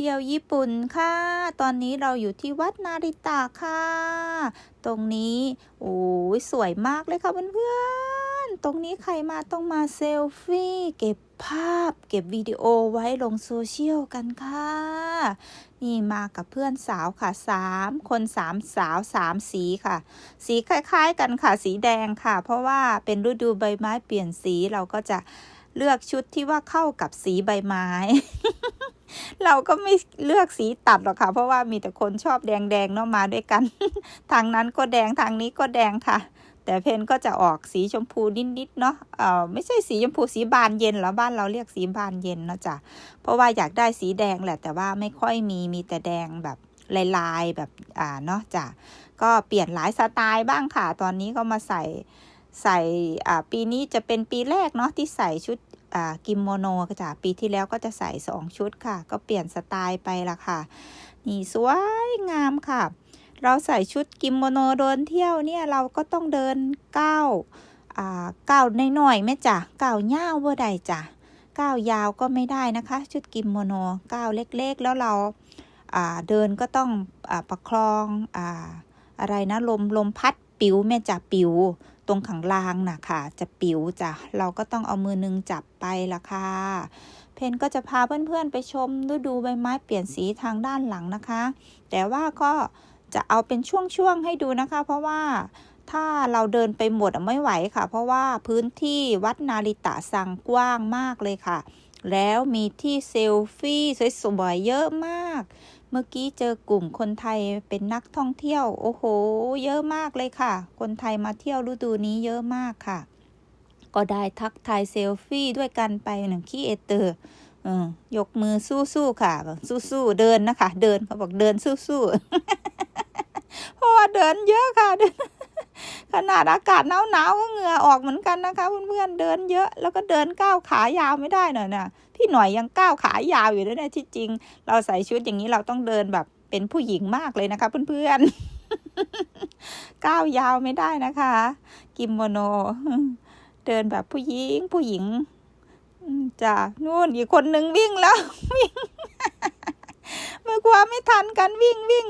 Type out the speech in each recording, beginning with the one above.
เที่ยวญี่ปุ่นค่ะ ตอนนี้เราอยู่ที่วัดนาริตะค่ะ ตรงนี้โอ้ยสวยมากเลยค่ะเพื่อนๆ ตรงนี้ใครมาต้องมาเซลฟี่เก็บภาพเก็บวิดีโอไว้ลงโซเชียลกันค่ะ นี่มากับเพื่อนสาวค่ะสามคนสามสาวสามสีค่ะ สีคล้ายๆกันค่ะ สีแดงค่ะ เพราะว่าเป็นฤดูใบไม้เปลี่ยนสีเราก็จะเลือกชุดที่ว่าเข้ากับสีใบไม้ เราก็ไม่เลือกสีตัดหรอกค่ะ เพราะว่ามีแต่คนชอบแดงๆเนาะมาด้วยกัน ทางนั้นก็แดงทางนี้ก็แดงค่ะ แต่เพนก็จะออกสีชมพูนิดๆเนาะเออไม่ใช่สีชมพูสีบานเย็นหรอบ้านเราเรียกสีบานเย็นเนาะจ้ะเพราะว่าอยากได้สีแดงแหละ แต่ว่าไม่ค่อยมีมีแต่แดงแบบลายๆแบบอ่าเนาะจ้ะก็เปลี่ยนหลายสไตล์บ้างค่ะ ตอนนี้ก็มาใส่ใส่ปีนี้จะเป็นปีแรกเนาะที่ใส่ชุด กิโมโนก็จ้ะปีที่แล้วก็จะใส่สองชุดค่ะ ก็เปลี่ยนสไตล์ไปละค่ะ นี่สวยงามค่ะ เราใส่ชุดกิโมโนเดินเที่ยวเนี่ยเราก็ต้องเดินก้าวอ่าก้าวหน่อยๆแม่จ้ะก้าวยาวบ่ได้จ้ะก้าวยาวก็ไม่ได้นะคะ ชุดกิโมโนก้าวเล็กๆ แล้วเราอ่าเดินก็ต้องอ่าประคองอ่าอะไรนะลมลมพัดปิวแม่จ้ะปิว ตรงข้างลางนะค่ะ จะปิวจ้ะ เราก็ต้องเอามือนึงจับไปละค่ะ เพนก็จะพาเพื่อนๆไปชมฤดูใบไม้เปลี่ยนสีทางด้านหลังนะคะ แต่ว่าก็จะเอาเป็นช่วงๆให้ดูนะคะ เพราะว่าถ้าเราเดินไปหมดไม่ไหวค่ะ เพราะว่าพื้นที่วัดนาริตะสังกว้างมากเลยค่ะ แล้วมีที่เซลฟี่สวยๆเยอะมาก เมื่อกี้เจอกลุ่มคนไทยเป็นนักท่องเที่ยว โอ้โห เยอะมากเลยค่ะ คนไทยมาเที่ยวฤดูนี้เยอะมากค่ะ ก็ได้ทักทายเซลฟี่ด้วยกันไปหนึ่งขี้เอเตอร์ยกมือสู้ๆค่ะสู้ๆเดินนะคะ เดินเขาบอกเดินสู้ๆเพราะว่าเดินเยอะค่ะเดิน ขนาดอากาศหนาวๆก็เหงื่อออกเหมือนกันนะคะเพื่อนๆเดินเยอะแล้วก็เดินก้าวขายาวไม่ได้หน่อยนะพี่หน่อยยังก้าวขายาวอยู่ด้วยนะที่จริง เราใส่ชุดอย่างนี้เราต้องเดินแบบเป็นผู้หญิงมากเลยนะคะเพื่อนๆก้าวยาวไม่ได้นะคะ กิโมโน เดินแบบผู้หญิงผู้หญิงจ้ะนู่นอีกคนนึงวิ่งแล้ววิ่งเมื่อกลัวไม่ทันกันวิ่งวิ่ง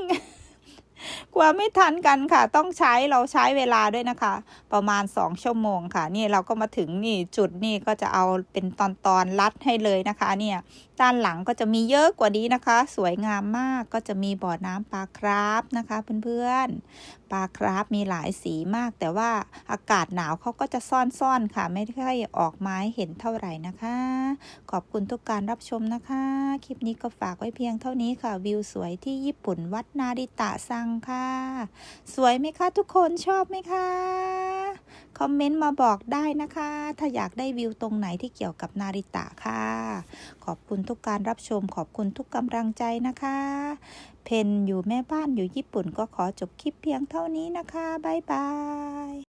กลัวไม่ทันกันค่ะ ต้องใช้เราใช้เวลาด้วยนะคะ ประมาณสองชั่วโมงค่ะ นี่เราก็มาถึงนี่จุดนี่ก็จะเอาเป็นตอนตอนรัดให้เลยนะคะ เนี่ยด้านหลังก็จะมีเยอะกว่านี้นะคะ สวยงามมากก็จะมีบ่อน้ำปลาคราฟนะคะ เพื่อนๆปลาคราฟมีหลายสีมาก แต่ว่าอากาศหนาวเขาก็จะซ่อนๆค่ะ ไม่ค่อยออกมาให้เห็นเท่าไหร่นะคะ ขอบคุณทุกการรับชมนะคะ คลิปนี้ก็ฝากไว้เพียงเท่านี้ค่ะ วิวสวยที่ญี่ปุ่นวัดนาริตะซังค่ะ สวยไหมคะทุกคนชอบไหมคะ คอมเมนต์มาบอกได้นะคะ ถ้าอยากได้วิวตรงไหนที่เกี่ยวกับนาริตะค่ะ ขอบคุณทุกการรับชม ขอบคุณทุกกำลังใจนะคะ เพนอยู่แม่บ้านอยู่ญี่ปุ่นก็ขอจบคลิปเพียงเท่านี้นะคะ บ๊ายบาย